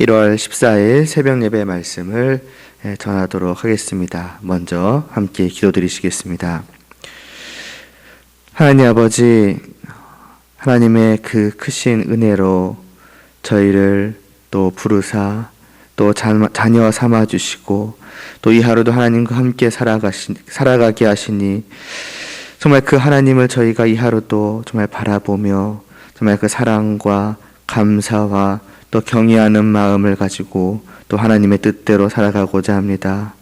1월 14일 새벽 예배 말씀을 예, 전하도록 하겠습니다. 먼저 함께 기도드리시겠습니다. 하나님 아버지, 하나님의 그 크신 은혜로 저희를 또 부르사 또 자녀 삼아 주시고 또 이 하루도 하나님과 함께 살아가시, 살아가게 하시니 정말 그 하나님을 저희가 이 하루도 정말 바라보며 정말 그 사랑과 감사와 또 경외하는 마음을 가지고 또 하나님의 뜻대로 살아가고자 합니다.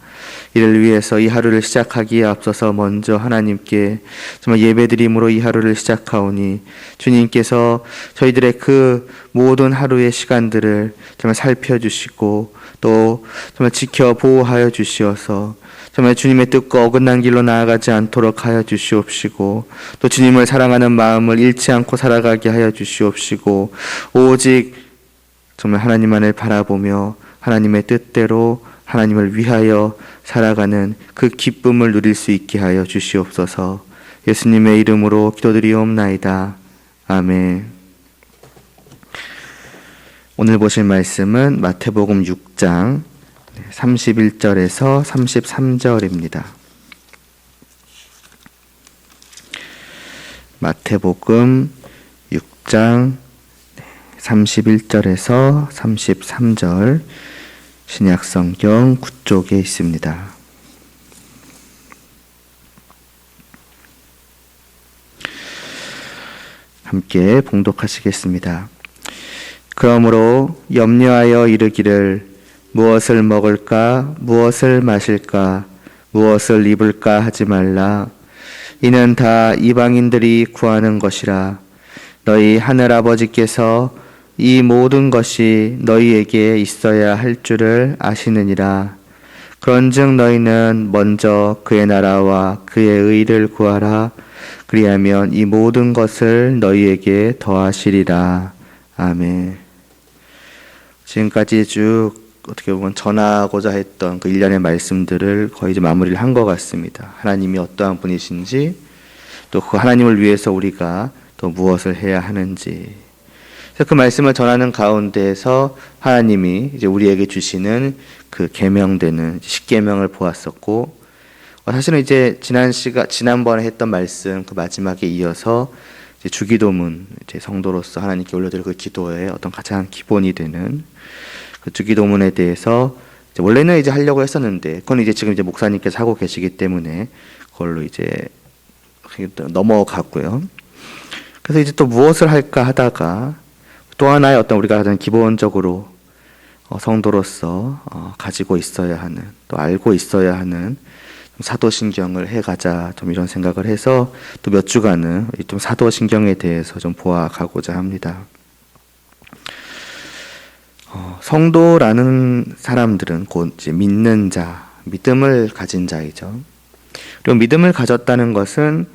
이를 위해서 이 하루를 시작하기에 앞서서 먼저 하나님께 정말 예배드림으로 이 하루를 시작하오니 주님께서 저희들의 그 모든 하루의 시간들을 정말 살펴주시고 또 정말 지켜 보호하여 주시어서 정말 주님의 뜻과 어긋난 길로 나아가지 않도록 하여 주시옵시고 또 주님을 사랑하는 마음을 잃지 않고 살아가게 하여 주시옵시고 오직 정말 하나님만을 바라보며 하나님의 뜻대로 하나님을 위하여 살아가는 그 기쁨을 누릴 수 있게 하여 주시옵소서. 예수님의 이름으로 기도드리옵나이다. 아멘. 오늘 보실 말씀은 마태복음 6장 31절에서 33절입니다. 마태복음 6장 31절에서 33절 신약 성경 9쪽에 있습니다. 함께 봉독하시겠습니다. 그러므로 염려하여 이르기를 무엇을 먹을까, 무엇을 마실까, 무엇을 입을까 하지 말라. 이는 다 이방인들이 구하는 것이라. 너희 하늘 아버지께서 이 모든 것이 너희에게 있어야 할 줄을 아시느니라. 그런즉 너희는 먼저 그의 나라와 그의 의를 구하라. 그리하면 이 모든 것을 너희에게 더하시리라. 아멘. 지금까지 쭉 어떻게 보면 전하고자 했던 그 일련의 말씀들을 거의 이제 마무리를 한 것 같습니다. 하나님이 어떠한 분이신지, 또 그 하나님을 위해서 우리가 또 무엇을 해야 하는지, 그래서 그 말씀을 전하는 가운데에서 하나님이 이제 우리에게 주시는 그 계명되는 십계명을 보았었고 어, 사실은 이제 지난 시가 지난번에 했던 말씀 그 마지막에 이어서 이제 주기도문 이제 성도로서 하나님께 올려드릴 그 기도의 어떤 가장 기본이 되는 그 주기도문에 대해서 이제 원래는 이제 하려고 했었는데 그건 이제 지금 이제 목사님께서 하고 계시기 때문에 그걸로 이제 넘어갔고요. 그래서 이제 또 무엇을 할까 하다가 또 하나의 어떤 우리가 가장 기본적으로 어, 성도로서 어, 가지고 있어야 하는 또 알고 있어야 하는 사도신경을 해가자 좀 이런 생각을 해서 또 몇 주간은 좀 사도신경에 대해서 좀 보아가고자 합니다. 어, 성도라는 사람들은 곧 믿는 자, 믿음을 가진 자이죠. 그리고 믿음을 가졌다는 것은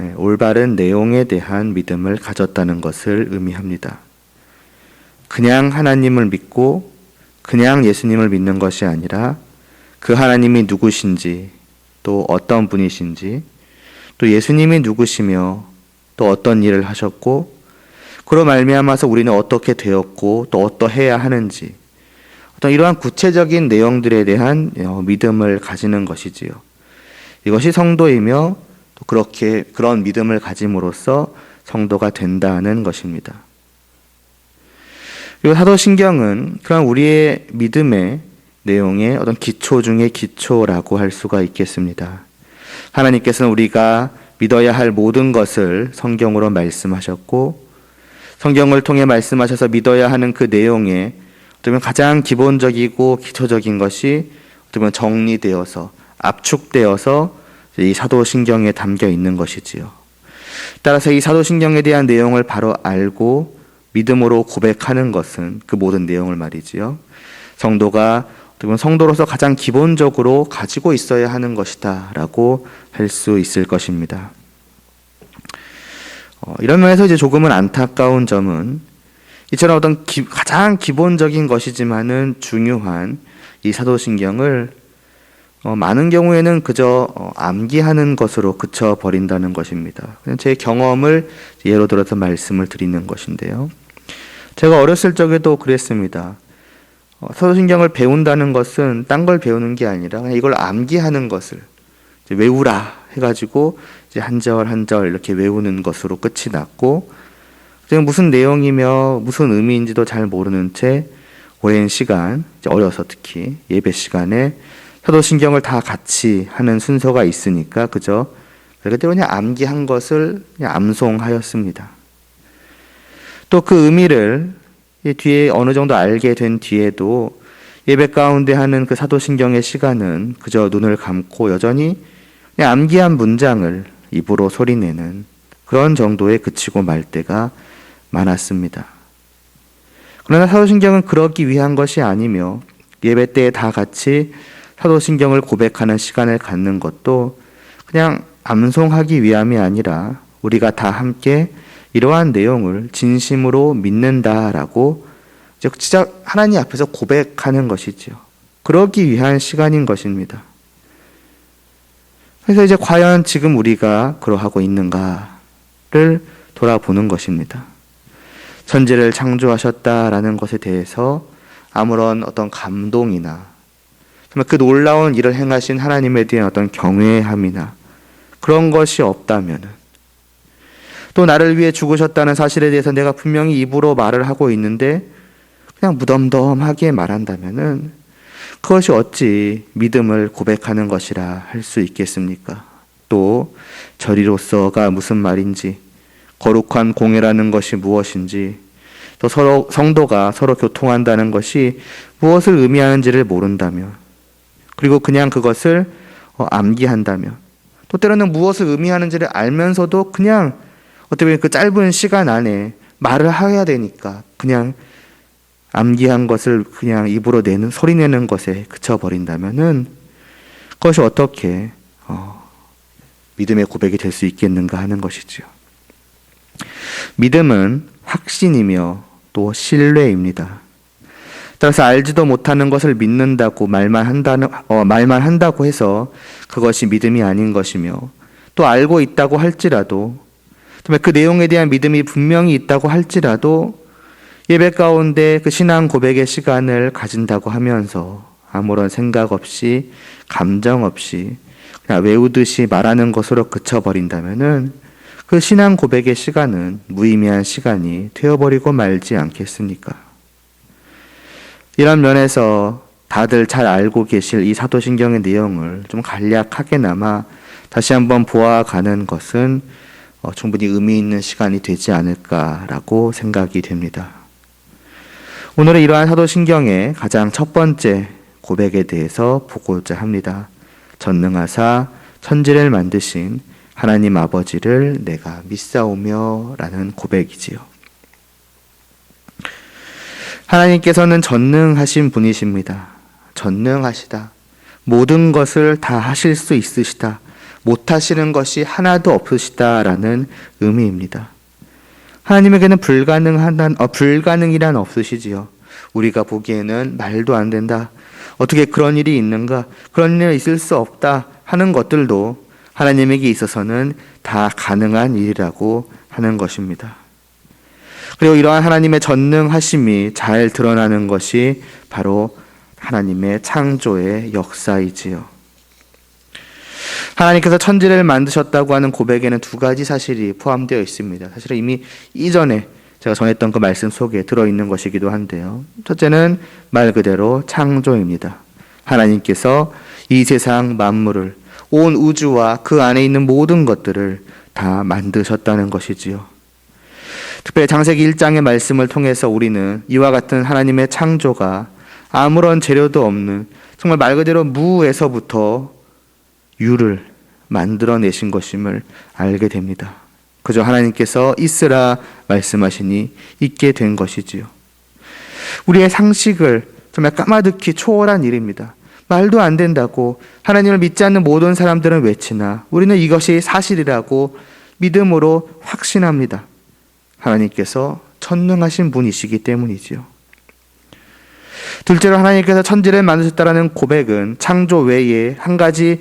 예, 올바른 내용에 대한 믿음을 가졌다는 것을 의미합니다. 그냥 하나님을 믿고 그냥 예수님을 믿는 것이 아니라 그 하나님이 누구신지 또 어떤 분이신지 또 예수님이 누구시며 또 어떤 일을 하셨고 그로 말미암아서 우리는 어떻게 되었고 또 어떠해야 하는지 어떤 이러한 구체적인 내용들에 대한 어, 믿음을 가지는 것이지요. 이것이 성도이며 또 그렇게 그런 믿음을 가짐으로써 성도가 된다는 것입니다. 그리고 사도신경은 그런 우리의 믿음의 내용의 어떤 기초 중의 기초라고 할 수가 있겠습니다. 하나님께서는 우리가 믿어야 할 모든 것을 성경으로 말씀하셨고 성경을 통해 말씀하셔서 믿어야 하는 그 내용에 어쩌면 가장 기본적이고 기초적인 것이 어쩌면 정리되어서 압축되어서 이 사도신경에 담겨 있는 것이지요. 따라서 이 사도신경에 대한 내용을 바로 알고 믿음으로 고백하는 것은 그 모든 내용을 말이지요. 성도가 어떻게 성도로서 가장 기본적으로 가지고 있어야 하는 것이다라고 할 수 있을 것입니다. 어, 이런 면에서 이제 조금은 안타까운 점은 이처럼 어떤 기, 가장 기본적인 것이지만은 중요한 이 사도신경을 어, 많은 경우에는 그저 어, 암기하는 것으로 그쳐 버린다는 것입니다. 제 경험을 예로 들어서 말씀을 드리는 것인데요. 제가 어렸을 적에도 그랬습니다. 어, 사도신경을 배운다는 것은 딴 걸 배우는 게 아니라 그냥 이걸 암기하는 것을 외우라 해가지고 이제 한 절 한 절 이렇게 외우는 것으로 끝이 났고 무슨 내용이며 무슨 의미인지도 잘 모르는 채 오랜 시간 어려서 특히 예배 시간에 사도신경을 다 같이 하는 순서가 있으니까 그저 그때 그냥 암기한 것을 암송하였습니다. 또 그 의미를 뒤에 어느 정도 알게 된 뒤에도 예배 가운데 하는 그 사도신경의 시간은 그저 눈을 감고 여전히 암기한 문장을 입으로 소리내는 그런 정도에 그치고 말 때가 많았습니다. 그러나 사도신경은 그러기 위한 것이 아니며 예배 때에 다 같이 사도신경을 고백하는 시간을 갖는 것도 그냥 암송하기 위함이 아니라 우리가 다 함께 이러한 내용을 진심으로 믿는다라고 진짜 하나님 앞에서 고백하는 것이지요. 그러기 위한 시간인 것입니다. 그래서 이제 과연 지금 우리가 그러하고 있는가를 돌아보는 것입니다. 천지를 창조하셨다라는 것에 대해서 아무런 어떤 감동이나 정말 그 놀라운 일을 행하신 하나님에 대한 어떤 경외함이나 그런 것이 없다면은 또 나를 위해 죽으셨다는 사실에 대해서 내가 분명히 입으로 말을 하고 있는데 그냥 무덤덤하게 말한다면은 그것이 어찌 믿음을 고백하는 것이라 할 수 있겠습니까? 또 절이로서가 무슨 말인지 거룩한 공예라는 것이 무엇인지 또 서로 성도가 서로 교통한다는 것이 무엇을 의미하는지를 모른다면 그리고 그냥 그것을 어, 암기한다면 또 때로는 무엇을 의미하는지를 알면서도 그냥 어떻게 보면 그 짧은 시간 안에 말을 해야 되니까 그냥 암기한 것을 그냥 입으로 내는 소리 내는 것에 그쳐 버린다면은 그것이 어떻게 어, 믿음의 고백이 될 수 있겠는가 하는 것이지요. 믿음은 확신이며 또 신뢰입니다. 따라서 알지도 못하는 것을 믿는다고 말만 한다는 어, 말만 한다고 해서 그것이 믿음이 아닌 것이며 또 알고 있다고 할지라도 그 내용에 대한 믿음이 분명히 있다고 할지라도 예배 가운데 그 신앙 고백의 시간을 가진다고 하면서 아무런 생각 없이 감정 없이 그냥 외우듯이 말하는 것으로 그쳐버린다면은 그 신앙 고백의 시간은 무의미한 시간이 되어버리고 말지 않겠습니까? 이런 면에서 다들 잘 알고 계실 이 사도신경의 내용을 좀 간략하게나마 다시 한번 보아가는 것은 어, 충분히 의미 있는 시간이 되지 않을까라고 생각이 됩니다. 오늘은 이러한 사도신경의 가장 첫 번째 고백에 대해서 보고자 합니다. 전능하사 천지를 만드신 하나님 아버지를 내가 믿사오며 라는 고백이지요. 하나님께서는 전능하신 분이십니다. 전능하시다. 모든 것을 다 하실 수 있으시다. 못하시는 것이 하나도 없으시다라는 의미입니다. 하나님에게는 불가능한, 어, 불가능이란 없으시지요. 우리가 보기에는 말도 안 된다. 어떻게 그런 일이 있는가? 그런 일 있을 수 없다 하는 것들도 하나님에게 있어서는 다 가능한 일이라고 하는 것입니다. 그리고 이러한 하나님의 전능하심이 잘 드러나는 것이 바로 하나님의 창조의 역사이지요. 하나님께서 천지를 만드셨다고 하는 고백에는 두 가지 사실이 포함되어 있습니다. 사실은 이미 이전에 제가 전했던 그 말씀 속에 들어있는 것이기도 한데요. 첫째는 말 그대로 창조입니다. 하나님께서 이 세상 만물을 온 우주와 그 안에 있는 모든 것들을 다 만드셨다는 것이지요. 특별히 장세기 1장의 말씀을 통해서 우리는 이와 같은 하나님의 창조가 아무런 재료도 없는 정말 말 그대로 무에서부터 유를 만들어내신 것임을 알게 됩니다. 그저 하나님께서 있으라 말씀하시니 있게 된 것이지요. 우리의 상식을 정말 까마득히 초월한 일입니다. 말도 안 된다고 하나님을 믿지 않는 모든 사람들은 외치나 우리는 이것이 사실이라고 믿음으로 확신합니다. 하나님께서 천능하신 분이시기 때문이지요. 둘째로 하나님께서 천지를 만드셨다라는 고백은 창조 외에 한 가지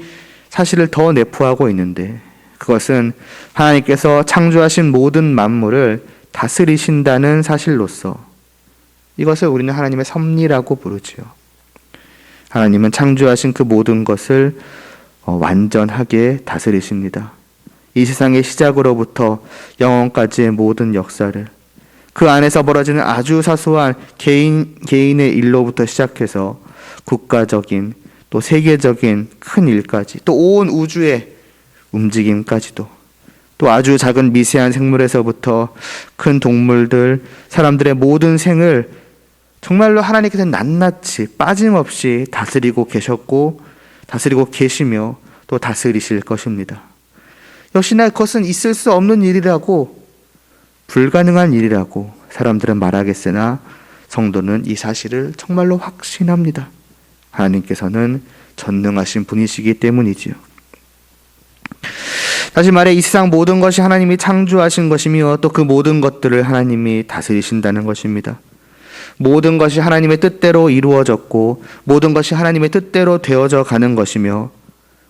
사실을 더 내포하고 있는데 그것은 하나님께서 창조하신 모든 만물을 다스리신다는 사실로서 이것을 우리는 하나님의 섭리라고 부르지요. 하나님은 창조하신 그 모든 것을 어, 완전하게 다스리십니다. 이 세상의 시작으로부터 영원까지의 모든 역사를 그 안에서 벌어지는 아주 사소한 개인 개인의 일로부터 시작해서 국가적인 또 세계적인 큰 일까지 또 온 우주의 움직임까지도 또 아주 작은 미세한 생물에서부터 큰 동물들 사람들의 모든 생을 정말로 하나님께서 낱낱이 빠짐없이 다스리고 계셨고 다스리고 계시며 또 다스리실 것입니다. 역시나 그것은 있을 수 없는 일이라고 불가능한 일이라고 사람들은 말하겠으나 성도는 이 사실을 정말로 확신합니다. 하나님께서는 전능하신 분이시기 때문이지요. 다시 말해 이 세상 모든 것이 하나님이 창조하신 것이며 또 그 모든 것들을 하나님이 다스리신다는 것입니다. 모든 것이 하나님의 뜻대로 이루어졌고 모든 것이 하나님의 뜻대로 되어져 가는 것이며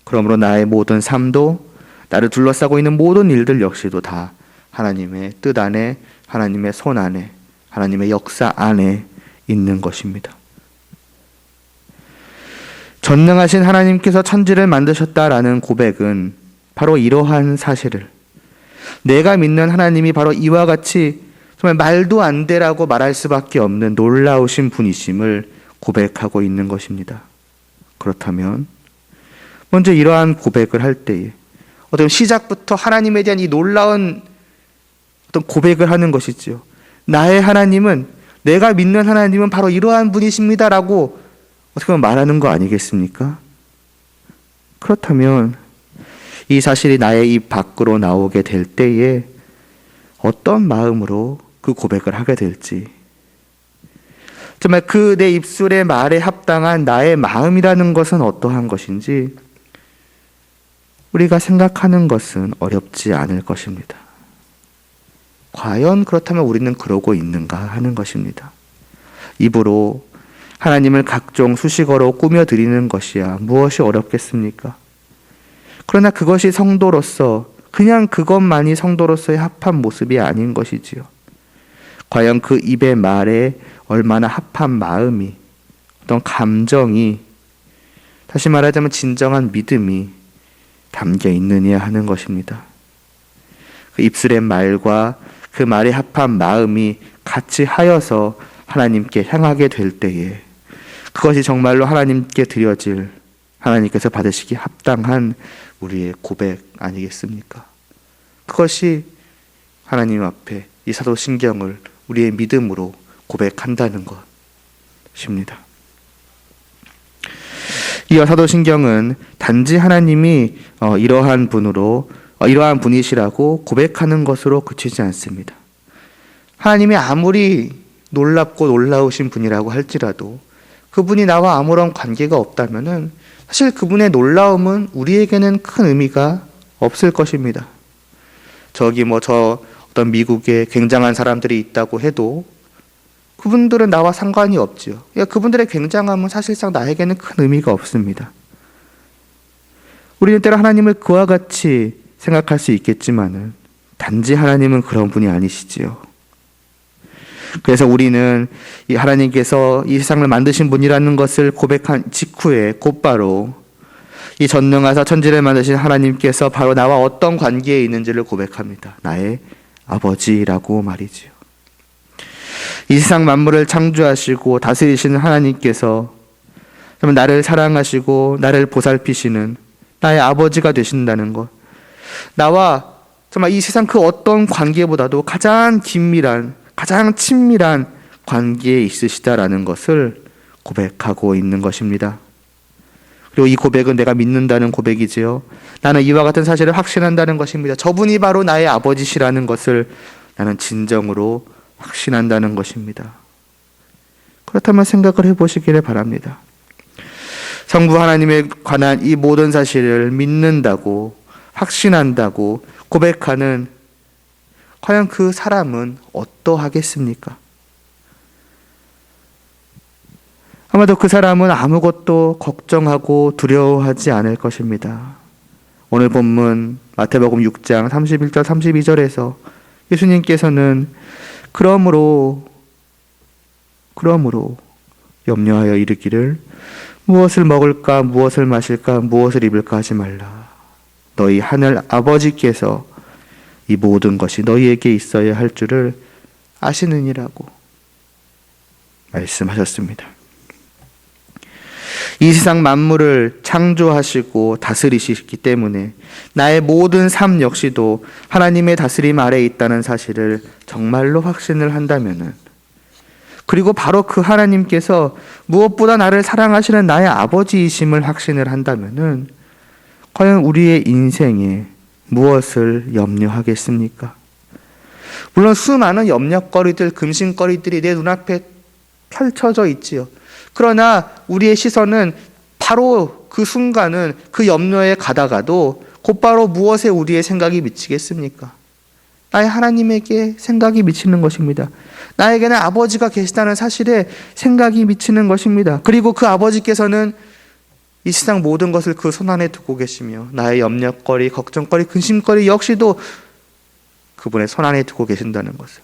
그러므로 나의 모든 삶도 나를 둘러싸고 있는 모든 일들 역시도 다 하나님의 뜻 안에 하나님의 손 안에 하나님의 역사 안에 있는 것입니다. 전능하신 하나님께서 천지를 만드셨다라는 고백은 바로 이러한 사실을 내가 믿는 하나님이 바로 이와 같이 정말 말도 안 되라고 말할 수밖에 없는 놀라우신 분이심을 고백하고 있는 것입니다. 그렇다면 먼저 이러한 고백을 할 때에 어떤 시작부터 하나님에 대한 이 놀라운 어떤 고백을 하는 것이지요. 나의 하나님은 내가 믿는 하나님은 바로 이러한 분이십니다라고 어떻게 보면 말하는 거 아니겠습니까? 그렇다면 이 사실이 나의 입 밖으로 나오게 될 때에 어떤 마음으로 그 고백을 하게 될지 정말 그 내 입술의 말에 합당한 나의 마음이라는 것은 어떠한 것인지 우리가 생각하는 것은 어렵지 않을 것입니다. 과연 그렇다면 우리는 그러고 있는가 하는 것입니다. 입으로 하나님을 각종 수식어로 꾸며 드리는 것이야 무엇이 어렵겠습니까? 그러나 그것이 성도로서 그냥 그것만이 성도로서의 합한 모습이 아닌 것이지요. 과연 그 입의 말에 얼마나 합한 마음이 어떤 감정이 다시 말하자면 진정한 믿음이 담겨 있느냐 하는 것입니다. 그 입술의 말과 그 말에 합한 마음이 같이 하여서 하나님께 향하게 될 때에 그것이 정말로 하나님께 드려질 하나님께서 받으시기 합당한 우리의 고백 아니겠습니까? 그것이 하나님 앞에 이 사도신경을 우리의 믿음으로 고백한다는 것입니다. 이어 사도신경은 단지 하나님이 어, 이러한 분으로 어, 이러한 분이시라고 고백하는 것으로 그치지 않습니다. 하나님이 아무리 놀랍고 놀라우신 분이라고 할지라도 그분이 나와 아무런 관계가 없다면은 사실 그분의 놀라움은 우리에게는 큰 의미가 없을 것입니다. 저기 뭐 저 어떤 미국에 굉장한 사람들이 있다고 해도 그분들은 나와 상관이 없지요. 그러니까 그분들의 굉장함은 사실상 나에게는 큰 의미가 없습니다. 우리는 때로 하나님을 그와 같이 생각할 수 있겠지만은 단지 하나님은 그런 분이 아니시지요. 그래서 우리는 이 하나님께서 이 세상을 만드신 분이라는 것을 고백한 직후에 곧바로 이 전능하사 천지를 만드신 하나님께서 바로 나와 어떤 관계에 있는지를 고백합니다. 나의 아버지라고 말이지요. 이 세상 만물을 창조하시고 다스리시는 하나님께서 나를 사랑하시고 나를 보살피시는 나의 아버지가 되신다는 것. 나와 정말 이 세상 그 어떤 관계보다도 가장 긴밀한 가장 친밀한 관계에 있으시다라는 것을 고백하고 있는 것입니다. 그리고 이 고백은 내가 믿는다는 고백이지요. 나는 이와 같은 사실을 확신한다는 것입니다. 저분이 바로 나의 아버지시라는 것을 나는 진정으로 확신한다는 것입니다. 그렇다면 생각을 해보시기를 바랍니다. 성부 하나님에 관한 이 모든 사실을 믿는다고, 확신한다고 고백하는 과연 그 사람은 어떠하겠습니까? 아마도 그 사람은 아무것도 걱정하고 두려워하지 않을 것입니다. 오늘 본문 마태복음 6장 31절 32절에서 예수님께서는 그러므로 그러므로 염려하여 이르기를 무엇을 먹을까 무엇을 마실까 무엇을 입을까 하지 말라. 너희 하늘 아버지께서 이 모든 것이 너희에게 있어야 할 줄을 아시느니라고 말씀하셨습니다. 이 세상 만물을 창조하시고 다스리시기 때문에 나의 모든 삶 역시도 하나님의 다스림 아래에 있다는 사실을 정말로 확신을 한다면은 그리고 바로 그 하나님께서 무엇보다 나를 사랑하시는 나의 아버지이심을 확신을 한다면은 과연 우리의 인생에 무엇을 염려하겠습니까? 물론 수많은 염려거리들, 금신거리들이 내 눈앞에 펼쳐져 있지요. 그러나 우리의 시선은 바로 그 순간은 그 염려에 가다가도 곧바로 무엇에 우리의 생각이 미치겠습니까? 나의 하나님에게 생각이 미치는 것입니다. 나에게는 아버지가 계시다는 사실에 생각이 미치는 것입니다. 그리고 그 아버지께서는 이 세상 모든 것을 그 손 안에 두고 계시며 나의 염려거리, 걱정거리, 근심거리 역시도 그분의 손 안에 두고 계신다는 것을.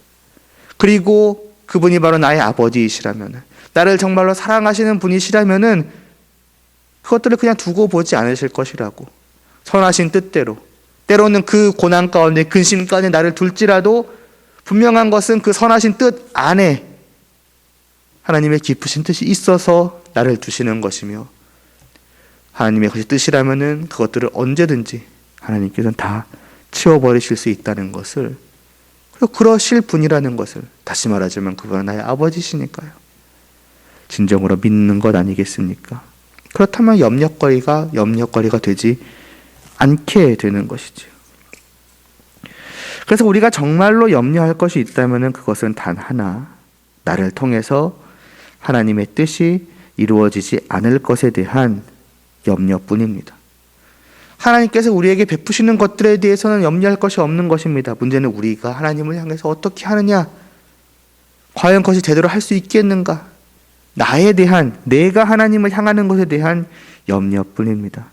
그리고 그분이 바로 나의 아버지이시라면 나를 정말로 사랑하시는 분이시라면은 그것들을 그냥 두고 보지 않으실 것이라고. 선하신 뜻대로. 때로는 그 고난 가운데 근심 가운데 나를 둘지라도 분명한 것은 그 선하신 뜻 안에 하나님의 깊으신 뜻이 있어서 나를 두시는 것이며 하나님의 것이 뜻이라면은 그것들을 언제든지 하나님께서는 다 치워버리실 수 있다는 것을 그러실 분이라는 것을 다시 말하자면 그분은 나의 아버지시니까요. 진정으로 믿는 것 아니겠습니까? 그렇다면 염려거리가 염려거리가 되지 않게 되는 것이죠. 그래서 우리가 정말로 염려할 것이 있다면 그것은 단 하나, 나를 통해서 하나님의 뜻이 이루어지지 않을 것에 대한 염려뿐입니다. 하나님께서 우리에게 베푸시는 것들에 대해서는 염려할 것이 없는 것입니다. 문제는 우리가 하나님을 향해서 어떻게 하느냐? 과연 그것이 제대로 할 수 있겠는가? 나에 대한, 내가 하나님을 향하는 것에 대한 염려뿐입니다.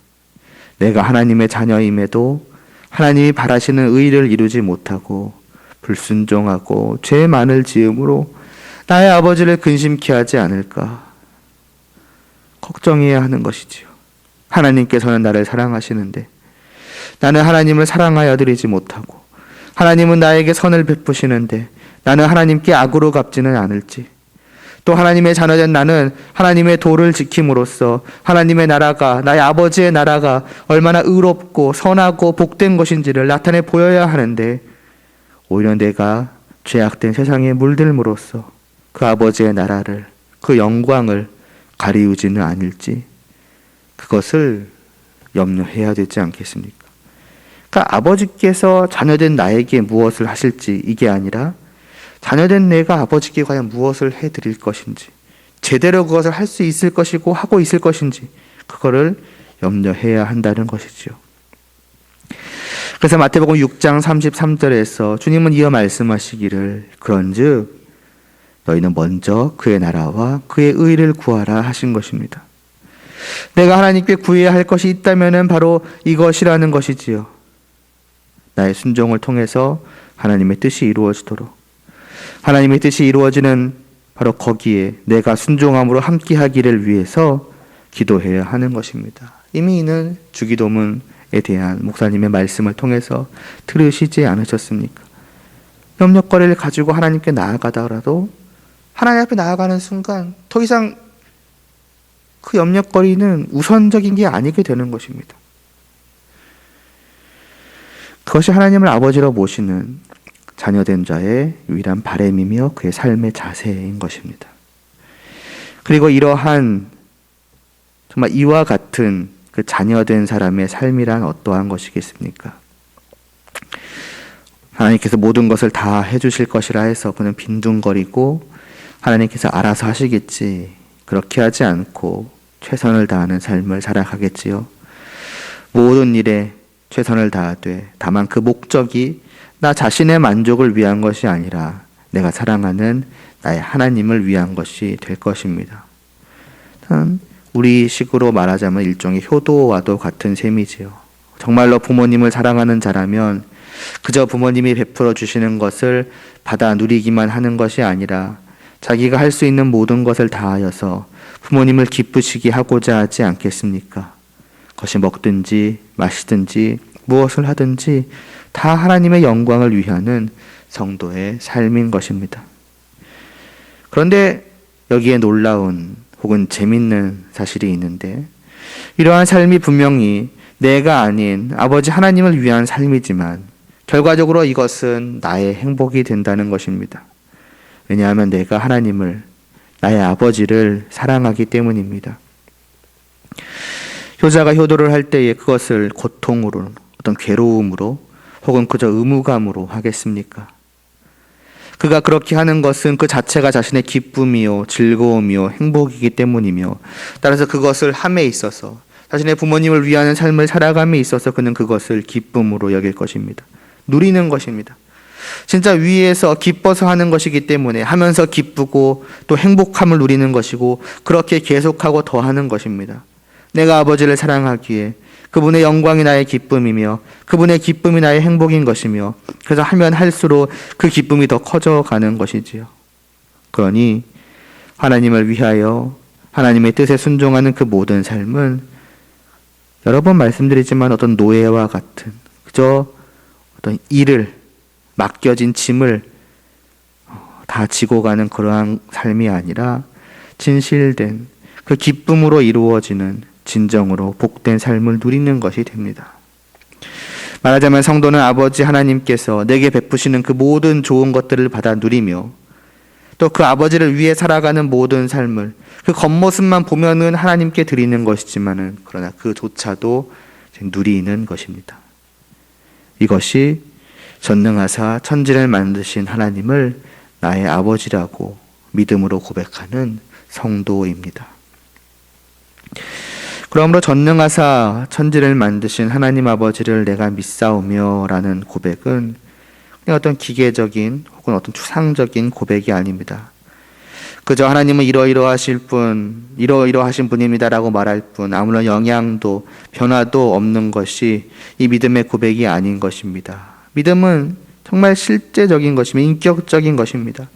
내가 하나님의 자녀임에도 하나님이 바라시는 의를 이루지 못하고 불순종하고 죄 많을 지음으로 나의 아버지를 근심케 하지 않을까 걱정해야 하는 것이지요. 하나님께서는 나를 사랑하시는데 나는 하나님을 사랑하여 드리지 못하고 하나님은 나에게 선을 베푸시는데 나는 하나님께 악으로 갚지는 않을지 또 하나님의 자녀된 나는 하나님의 도를 지킴으로써 하나님의 나라가 나의 아버지의 나라가 얼마나 의롭고 선하고 복된 것인지를 나타내 보여야 하는데 오히려 내가 죄악된 세상에 물들므로써 그 아버지의 나라를 그 영광을 가리우지는 않을지 그것을 염려해야 되지 않겠습니까? 그러니까 아버지께서 자녀된 나에게 무엇을 하실지 이게 아니라 자녀된 내가 아버지께 과연 무엇을 해 드릴 것인지 제대로 그것을 할 수 있을 것이고 하고 있을 것인지 그거를 염려해야 한다는 것이지요. 그래서 마태복음 6장 33절에서 주님은 이어 말씀하시기를 그런즉 너희는 먼저 그의 나라와 그의 의를 구하라 하신 것입니다. 내가 하나님께 구해야 할 것이 있다면 바로 이것이라는 것이지요. 나의 순종을 통해서 하나님의 뜻이 이루어지도록 하나님의 뜻이 이루어지는 바로 거기에 내가 순종함으로 함께 하기를 위해서 기도해야 하는 것입니다. 이미 이는 주기도문에 대한 목사님의 말씀을 통해서 들으시지 않으셨습니까? 염려거리를 가지고 하나님께 나아가다라도 하나님 앞에 나아가는 순간 더 이상 그 염려거리는 우선적인 게 아니게 되는 것입니다. 그것이 하나님을 아버지로 모시는 자녀된 자의 유일한 바램이며 그의 삶의 자세인 것입니다. 그리고 이러한 정말 이와 같은 그 자녀된 사람의 삶이란 어떠한 것이겠습니까? 하나님께서 모든 것을 다 해주실 것이라 해서 그는 빈둥거리고 하나님께서 알아서 하시겠지. 그렇게 하지 않고 최선을 다하는 삶을 살아가겠지요. 모든 일에 최선을 다하되 다만 그 목적이 나 자신의 만족을 위한 것이 아니라 내가 사랑하는 나의 하나님을 위한 것이 될 것입니다. 우리 식으로 말하자면 일종의 효도와도 같은 셈이지요. 정말로 부모님을 사랑하는 자라면 그저 부모님이 베풀어 주시는 것을 받아 누리기만 하는 것이 아니라 자기가 할 수 있는 모든 것을 다하여서 부모님을 기쁘시게 하고자 하지 않겠습니까? 것이 먹든지 마시든지 무엇을 하든지 다 하나님의 영광을 위하는 성도의 삶인 것입니다. 그런데 여기에 놀라운 혹은 재밌는 사실이 있는데 이러한 삶이 분명히 내가 아닌 아버지 하나님을 위한 삶이지만 결과적으로 이것은 나의 행복이 된다는 것입니다. 왜냐하면 내가 하나님을 나의 아버지를 사랑하기 때문입니다. 효자가 효도를 할 때에 그것을 고통으로 어떤 괴로움으로 혹은 그저 의무감으로 하겠습니까? 그가 그렇게 하는 것은 그 자체가 자신의 기쁨이요, 즐거움이요, 행복이기 때문이며, 따라서 그것을 함에 있어서 자신의 부모님을 위하는 삶을 살아감에 있어서 그는 그것을 기쁨으로 여길 것입니다. 누리는 것입니다. 진짜 위에서 기뻐서 하는 것이기 때문에 하면서 기쁘고 또 행복함을 누리는 것이고 그렇게 계속하고 더 하는 것입니다. 내가 아버지를 사랑하기에 그분의 영광이 나의 기쁨이며 그분의 기쁨이 나의 행복인 것이며 그래서 하면 할수록 그 기쁨이 더 커져가는 것이지요. 그러니 하나님을 위하여 하나님의 뜻에 순종하는 그 모든 삶은 여러 번 말씀드리지만 어떤 노예와 같은 그저 어떤 일을 맡겨진 짐을 어, 다 지고 가는 그러한 삶이 아니라 진실된 그 기쁨으로 이루어지는 진정으로 복된 삶을 누리는 것이 됩니다. 말하자면 성도는 아버지 하나님께서 내게 베푸시는 그 모든 좋은 것들을 받아 누리며 또 그 아버지를 위해 살아가는 모든 삶을 그 겉모습만 보면은 하나님께 드리는 것이지만은 그러나 그조차도 누리는 것입니다. 이것이 전능하사 천지를 만드신 하나님을 나의 아버지라고 믿음으로 고백하는 성도입니다. 그러므로 전능하사 천지를 만드신 하나님 아버지를 내가 믿사오며라는 고백은 그냥 어떤 기계적인 혹은 어떤 추상적인 고백이 아닙니다. 그저 하나님은 이러이러하실 분, 이러이러하신 분입니다라고 말할 뿐 아무런 영향도 변화도 없는 것이 이 믿음의 고백이 아닌 것입니다. 믿음은 정말 실제적인 것이며 인격적인 것입니다.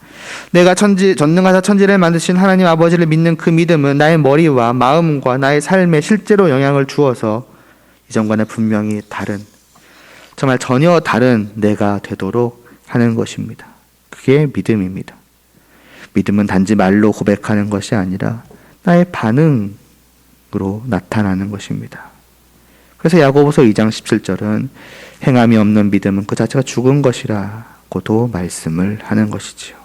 내가 천지 전능하사 천지를 만드신 하나님 아버지를 믿는 그 믿음은 나의 머리와 마음과 나의 삶에 실제로 영향을 주어서 이전과는 분명히 다른 정말 전혀 다른 내가 되도록 하는 것입니다. 그게 믿음입니다. 믿음은 단지 말로 고백하는 것이 아니라 나의 반응으로 나타나는 것입니다. 그래서 야고보서 2장 17절은 행함이 없는 믿음은 그 자체가 죽은 것이라고도 말씀을 하는 것이지요.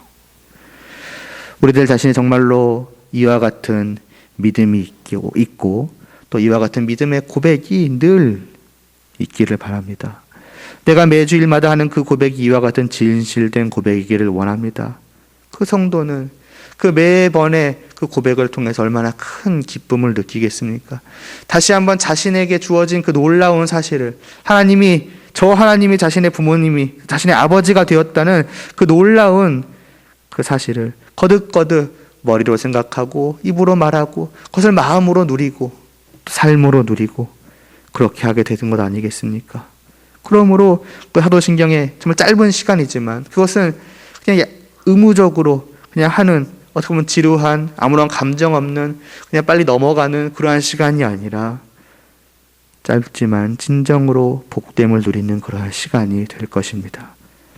우리들 자신이 정말로 이와 같은 믿음이 있고 또 이와 같은 믿음의 고백이 늘 있기를 바랍니다. 내가 매주 일마다 하는 그 고백이 이와 같은 진실된 고백이기를 원합니다. 그 성도는 그 매번의 그 고백을 통해서 얼마나 큰 기쁨을 느끼겠습니까? 다시 한번 자신에게 주어진 그 놀라운 사실을 하나님이 저 하나님이 자신의 부모님이 자신의 아버지가 되었다는 그 놀라운 그 사실을 거듭거듭 머리로 생각하고 입으로 말하고 그것을 마음으로 누리고 삶으로 누리고 그렇게 하게 되는 것 아니겠습니까? 그러므로 그 사도신경에 정말 짧은 시간이지만 그것은 그냥 의무적으로 그냥 하는 어떻게 보면 지루한 아무런 감정 없는 그냥 빨리 넘어가는 그러한 시간이 아니라 짧지만 진정으로 복됨을 누리는 그러한 시간이 될 것입니다.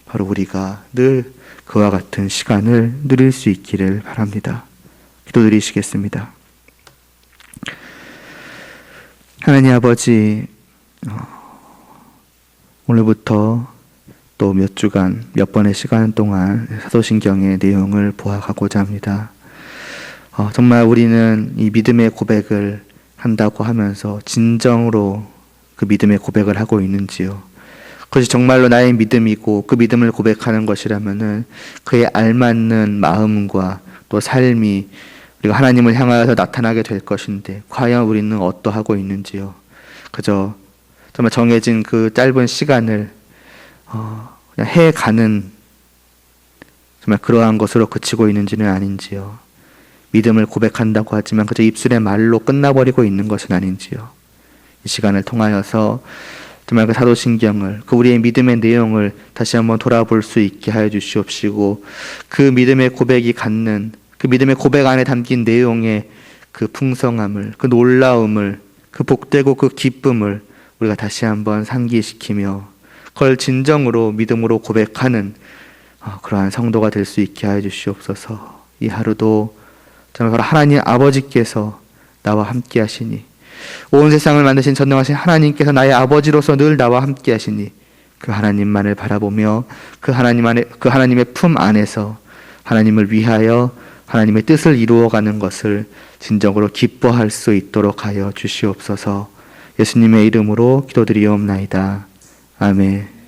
바로 우리가 늘 그와 같은 시간을 누릴 수 있기를 바랍니다. 기도드리시겠습니다. 하나님 아버지, 어, 오늘부터 또 몇 주간, 몇 번의 시간 동안 사도신경의 내용을 보아가고자 합니다. 어, 정말 우리는 이 믿음의 고백을 한다고 하면서 진정으로 그 믿음의 고백을 하고 있는지요. 그것이 정말로 나의 믿음이고 그 믿음을 고백하는 것이라면은 그에 알맞는 마음과 또 삶이 우리가 하나님을 향하여서 나타나게 될 것인데 과연 우리는 어떠하고 있는지요. 그저 정말 정해진 그 짧은 시간을 어, 그냥 해가는 정말 그러한 것으로 그치고 있는지는 아닌지요. 믿음을 고백한다고 하지만 그저 입술의 말로 끝나버리고 있는 것은 아닌지요. 이 시간을 통하여서 정말 그 사도신경을 그 우리의 믿음의 내용을 다시 한번 돌아볼 수 있게 하여 주시옵시고 그 믿음의 고백이 갖는 그 믿음의 고백 안에 담긴 내용의 그 풍성함을 그 놀라움을 그 복되고 그 기쁨을 우리가 다시 한번 상기시키며 그걸 진정으로 믿음으로 고백하는 어, 그러한 성도가 될 수 있게 하여 주시옵소서. 이 하루도 정말 바로 하나님 아버지께서 나와 함께 하시니 온 세상을 만드신 전능하신 하나님께서 나의 아버지로서 늘 나와 함께 하시니 그 하나님만을 바라보며 그 하나님 안에 그 하나님의 품 안에서 하나님을 위하여 하나님의 뜻을 이루어가는 것을 진정으로 기뻐할 수 있도록 하여 주시옵소서. 예수님의 이름으로 기도드리옵나이다. 아멘.